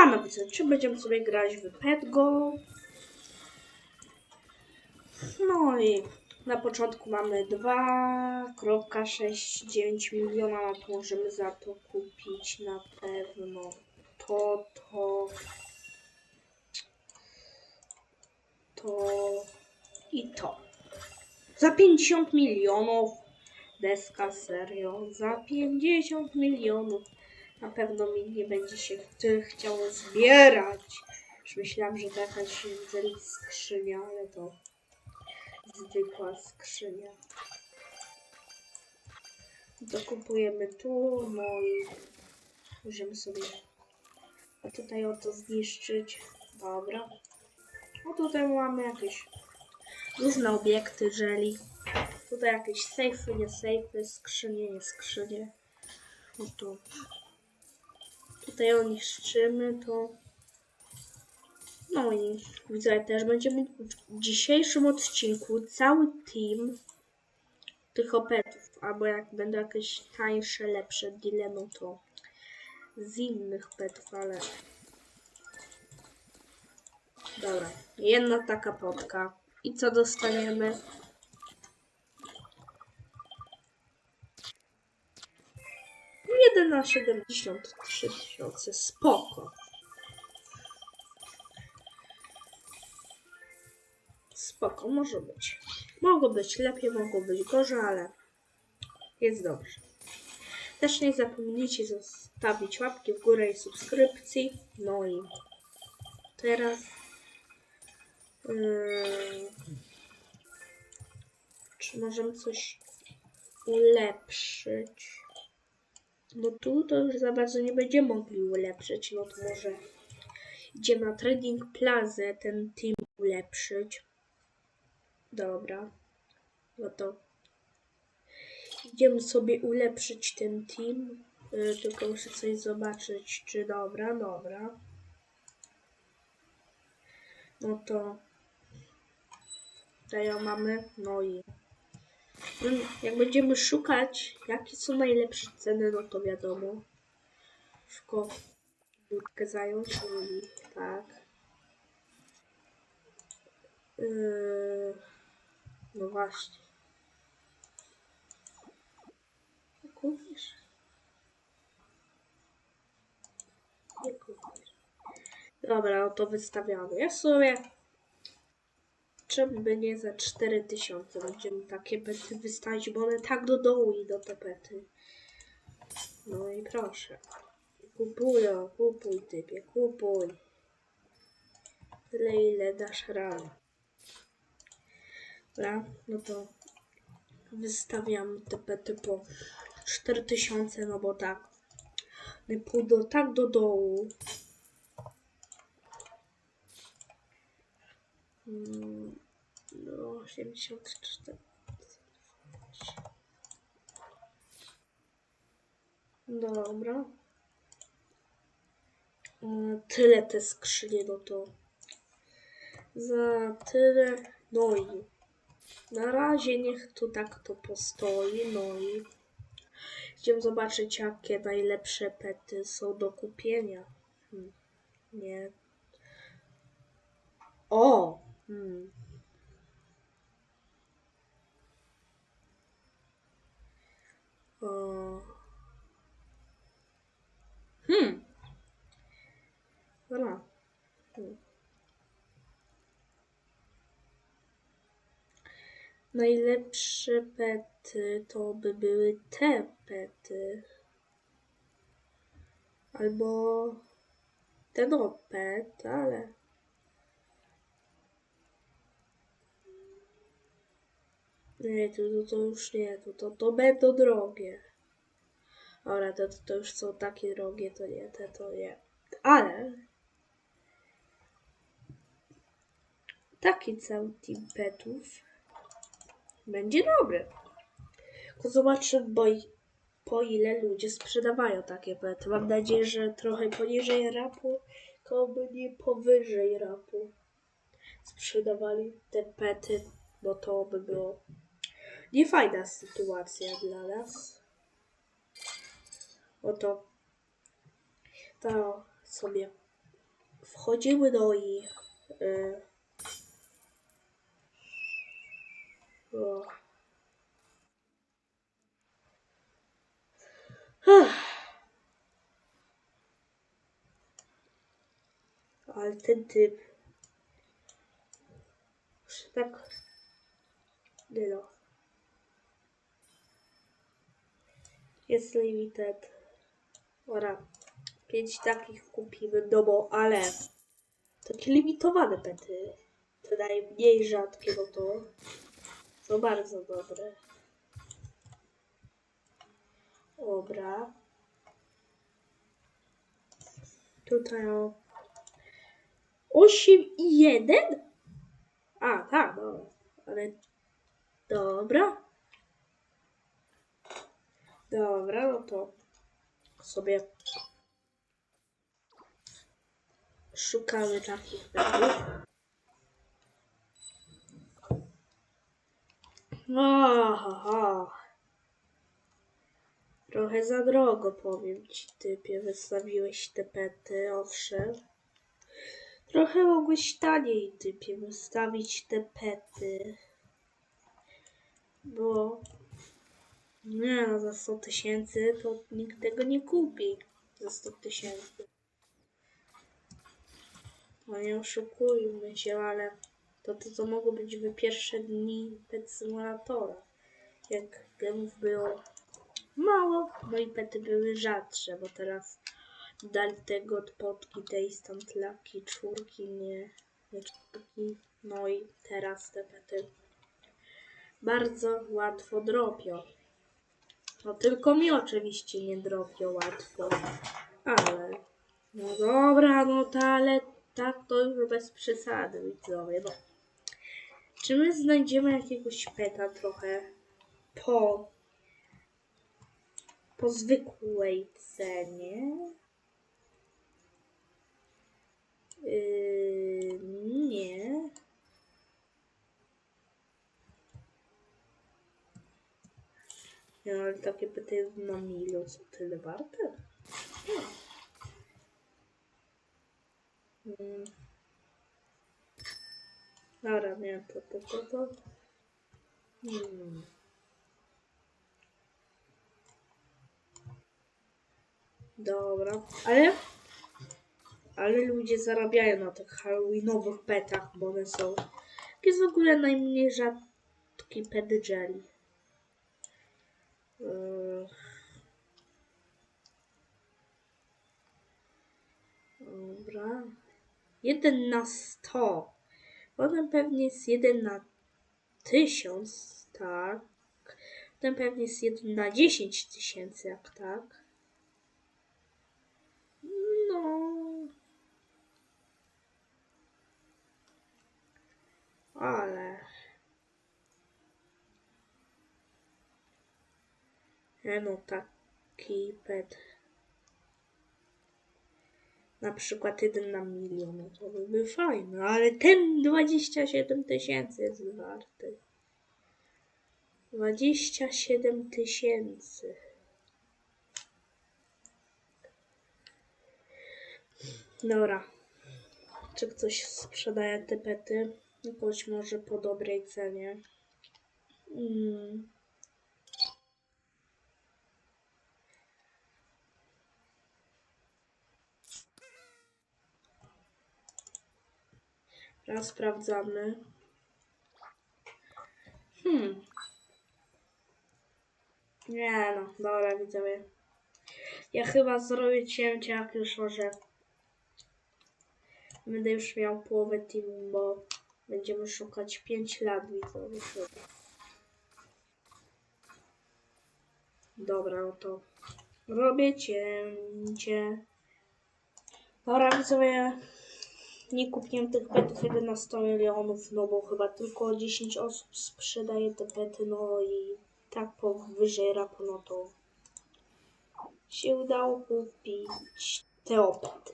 opisać, czy będziemy sobie grać w Petgo. No i na początku mamy 2,69 miliona, no to możemy za to kupić na pewno to, to, to i to. Za 50 milionów. Deska, serio. Za 50 milionów. Na pewno mi nie będzie się ch- chciało zbierać. Już myślałam, że to jakaś skrzynia, ale to zwykła skrzynia. To kupujemy tu, no i możemy sobie tutaj oto zniszczyć. Dobra. No tutaj mamy jakieś różne obiekty, żeli. Tutaj jakieś sejfy, nie sejfy, skrzynie, nie skrzynie. No to tutaj oniszczymy to. No i widzę też będziemy w dzisiejszym odcinku cały team tych opetów, albo jak będą jakieś tańsze, lepsze no to z innych petów, ale dobra, jedna taka potka i co dostaniemy? Jeden na 73 tysiące, spoko. Spoko, może być. Mogło być lepiej, mogło być gorzej, ale jest dobrze. Też nie zapomnijcie zostawić łapki w górę i subskrypcji. No i teraz yy, czy możemy coś ulepszyć? No tu to już za bardzo nie będziemy mogli ulepszyć. No to może idziemy na Trading Plaza ten team ulepszyć. Dobra. No to idziemy sobie ulepszyć ten team. Y, Tylko muszę coś zobaczyć, czy dobra, dobra. No to tutaj mamy, no i jak będziemy szukać, jakie są najlepsze ceny, no to wiadomo. Szybko budkę zająć i tak. Yy, no właśnie. Kupisz? Nie kupisz. Dobra, no to wystawiamy. Ja sobie. Czemu by nie za 4000 będziemy takie pety wystawić, bo one tak do dołu idą te pety. No i proszę. Kupuję, kupuj typie, kupuj. Tyle ile dasz radę. Dobra, no to wystawiam te pety po 4000, no bo tak. One pójdą tak do dołu. No, 84. Dobra. E, Tyle te skrzynie, no to za tyle. No i na razie niech tu tak to postoi. No i idziemy zobaczyć, jakie najlepsze pety są do kupienia. Hmm. Nie. O! Hmm. Hmm. Hmm. Najlepsze pety to by były te pety. Albo ten opet, ale. Nie, to, to, to już nie, to, to, to będą drogie. Dobra, to, to już są takie drogie, to nie, te to nie. Ale taki cały team petów będzie dobry. Tylko zobaczę, bo i, po ile ludzie sprzedawają takie pety. Mam nadzieję, że trochę poniżej rapu, by nie powyżej rapu sprzedawali te pety, bo to by było niefajna sytuacja dla nas. Oto to sobie wchodzimy do ich. Y, o. Ech. Ale ten typ. Tak. Nie no. Jest limited. Ora. Pięć takich kupimy, no bo, ale takie limitowane pety. Te najmniej rzadkie, no to są bardzo dobre. Dobra. Tutaj o 8 i 1? A, tak, no. Ale dobra. Dobra, no to sobie szukamy takich petów. Aha. Trochę za drogo, powiem ci, typie. Wystawiłeś te pety, owszem. Trochę mogłeś taniej, typie, wystawić te pety. Bo... Nie, no, za 100 tysięcy to nikt tego nie kupi. Za 100 tysięcy. No nie oszukujmy się, ale to to, co mogło być w pierwsze dni Pet Simulatora. Jak gemów było mało, no i pety były rzadsze, bo teraz dali tego od potki, tej stąd laki, czwórki, nie, nie czwórki. No i teraz te pety bardzo łatwo dropią. No tylko mi oczywiście nie dropią łatwo, ale no dobra, no to ale tak to już bez przesady widzowie, no. Czy my znajdziemy jakiegoś peta trochę po po zwykłej cenie? Yy, nie. Nie, ale takie pytanie na milion są tyle warte? Nie. Mm. Dobra, nie, to, to, to, to. Hmm. Dobra, ale ale ludzie zarabiają na tych halloweenowych petach, bo one są jest w ogóle najmniej rzadki pet jelly. Yy. Dobra. Jeden na sto. Potem pewnie jest jeden na tysiąc, tak. Potem pewnie jest jeden na dziesięć tysięcy, jak tak. No. Ale. Nie no, taki pet. Na przykład jeden na milion, to by był fajny, ale ten 27 tysięcy jest warty. 27 tysięcy. Dobra. Czy ktoś sprzedaje te pety? Jakoś może po dobrej cenie. Mm. Teraz sprawdzamy. Hmm. Nie no, dobra widzowie. Ja chyba zrobię cięcie, jak już może będę już miał połowę teamu, bo będziemy szukać 5 lat widzowie. Dobra, no to robię cięcie. Dobra widzowie, nie kupiłem tych petów 11 milionów, no bo chyba tylko 10 osób sprzedaje te pety, no i tak powyżej rapu, no to się udało kupić te opety.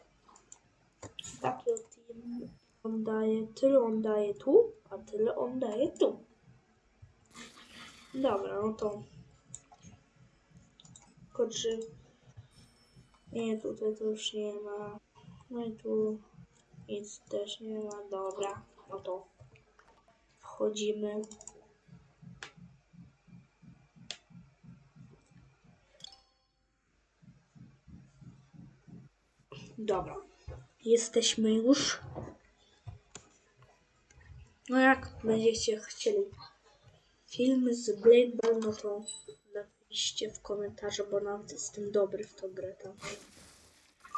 Taki team on daje, tyle on daje tu, a tyle on daje tu. Dobra, no to tylko czy nie, tutaj to już nie ma. No i tu Nic też nie ma. Dobra, no to wchodzimy. Dobra, jesteśmy już. No jak będziecie chcieli film z Blade Ball, no to napiszcie w komentarzu, bo nawet jestem dobry w tą grę tam.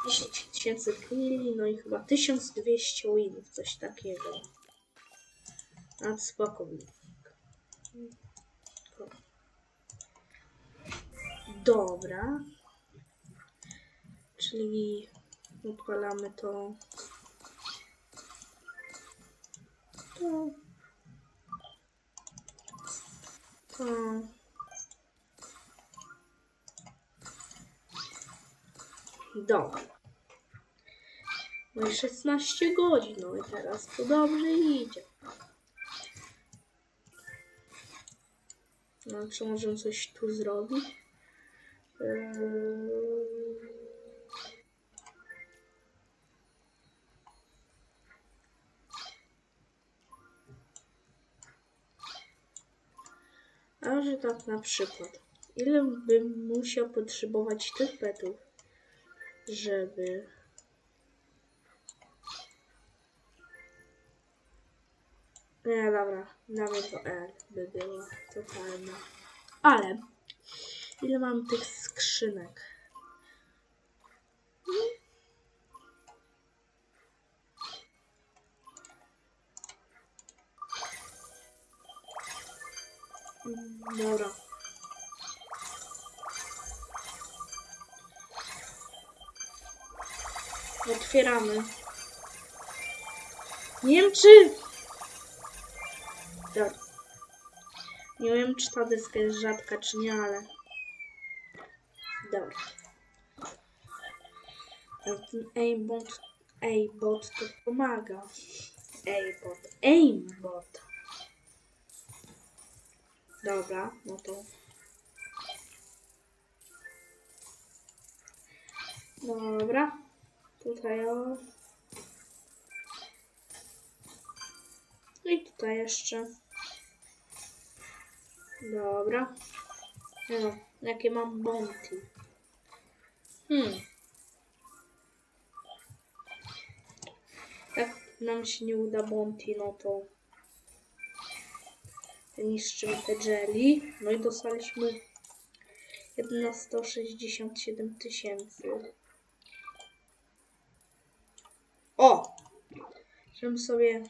10 tysięcy killi, no i chyba 1200 winów, coś takiego. A spoko. Dobra. Czyli odpalamy to. To. To. Dobra. No i 16 godzin, no i teraz to dobrze idzie. No, czy możemy coś tu zrobić? Eee... A że tak na przykład, ile bym musiał potrzebować tych petów, żeby... Nie, dobra, nawet to L by było totalne. Ale, ile mam tych skrzynek? Dobra. Otwieramy. Nie wiem czy... Dobra. Nie wiem czy ta deska jest rzadka czy nie, ale... Dobra. Ten aimbot... Aimbot to pomaga. Aimbot. Aimbot. Dobra, no to... Dobra. Tutaj o. No i tutaj jeszcze. Dobra. No, jakie mam bounty. Hmm. Jak nam się nie uda bounty, no to niszczymy te jelly. No i dostaliśmy 1167 tysięcy. O! Żebym sobie...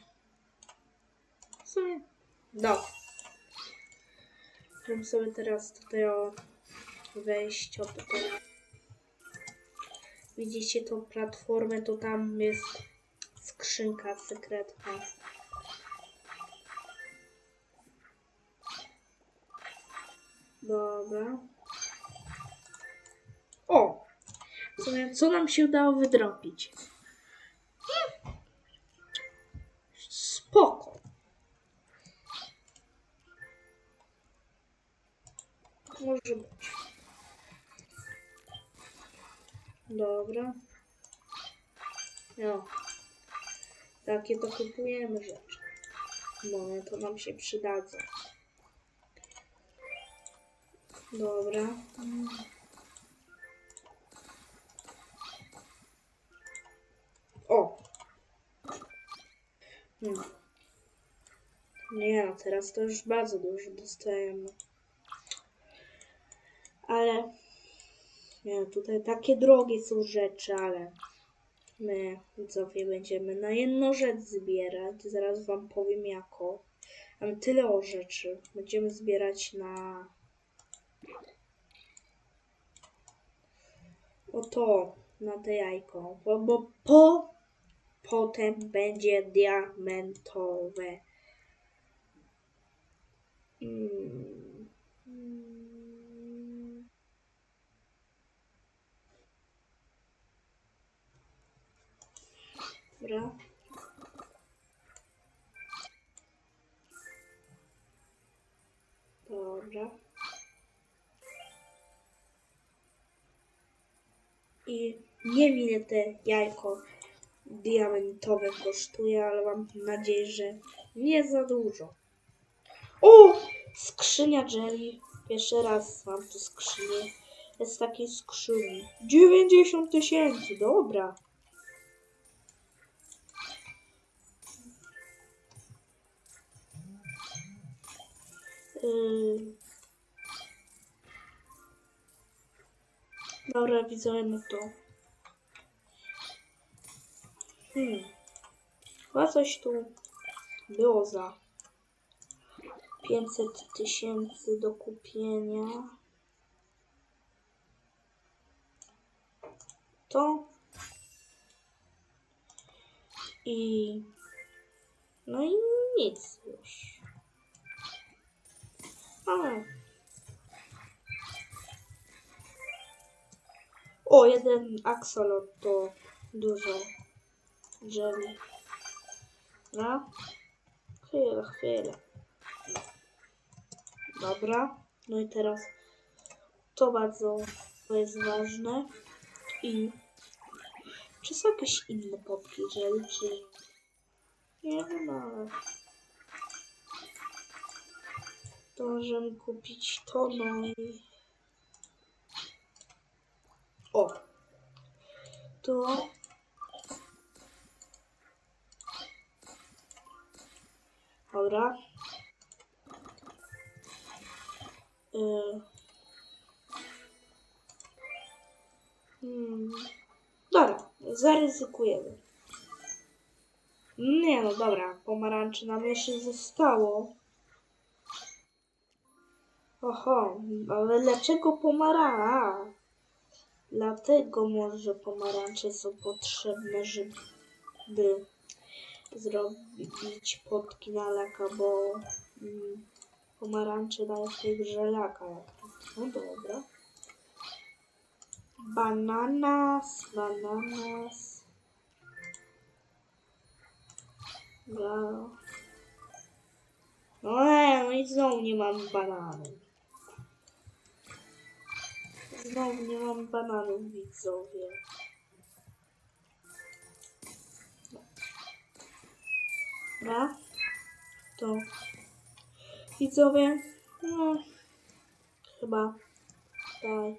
W sumie... No. Żebym sobie teraz tutaj o... wejść o tutaj. Widzicie tą platformę, to tam jest skrzynka sekretna. Dobra. O! Co nam się udało wydropić? Spoko. Może być. Dobra. No. Takie to kupujemy rzeczy. No, to nam się przydadzą. Dobra. O! Hmm. Nie, teraz to już bardzo dużo dostajemy. Ale nie, tutaj takie drogie są rzeczy, ale my widzowie będziemy na jedną rzecz zbierać. Zaraz wam powiem jako. Mamy tyle o rzeczy. Będziemy zbierać na oto, na te jajko. Bo, bo po potem będzie diamentowe. Dobra. Dobra. I nie wiem ile te jajko diamentowe kosztuje, ale mam nadzieję, że nie za dużo. O! Skrzynia Jelly. Pierwszy raz mam tu skrzynię. Jest takiej skrzyni. 90 tysięcy, dobra. Yy. Dobra, widzę mu to. Hmm. Chyba coś tu było za 500 tysięcy do kupienia. To. I. No i nic już. A. O, jeden axolot to dużo drzewi. No. Chwilę, chwilę. Dobra. No i teraz to bardzo to jest ważne. I czy są jakieś inne drzewi, czy nie wiem, ale to możemy kupić to, no i o to Dobra. Y... Hmm. Dobra, zaryzykujemy. Nie no, dobra, pomarańczy nam jeszcze zostało. Oho, ale dlaczego pomarańcz? Dlatego może pomarańcze są potrzebne, żeby zrobić potki na laka, bo mm, pomarańcze dają w tej grze laka. jak to. No dobra. Bananas, bananas. No nie, no i znowu nie mam bananów. Znowu nie mam bananów, widzowie. Dobra. To widzowie, no chyba tutaj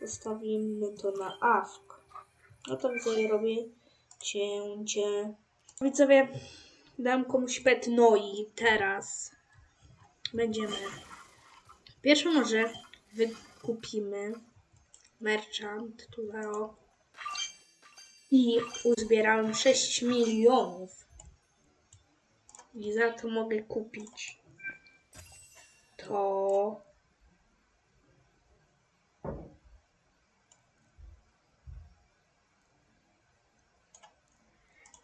zostawimy to na awk. No to widzowie robię cięcie. Widzowie, dam komuś pet no i teraz. Będziemy. Pierwsze może wykupimy merchant tutaj o i uzbierałem 6 milionów. I za to mogę kupić to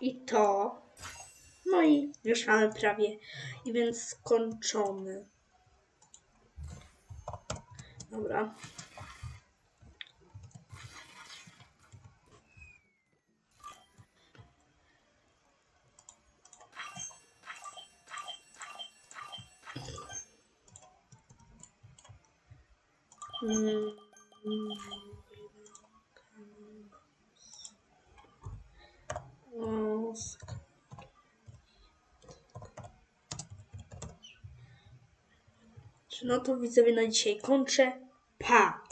i to. No i już mamy prawie i więc skończony. Dobra. Czy no to widzowie na dzisiaj kończę. Pa!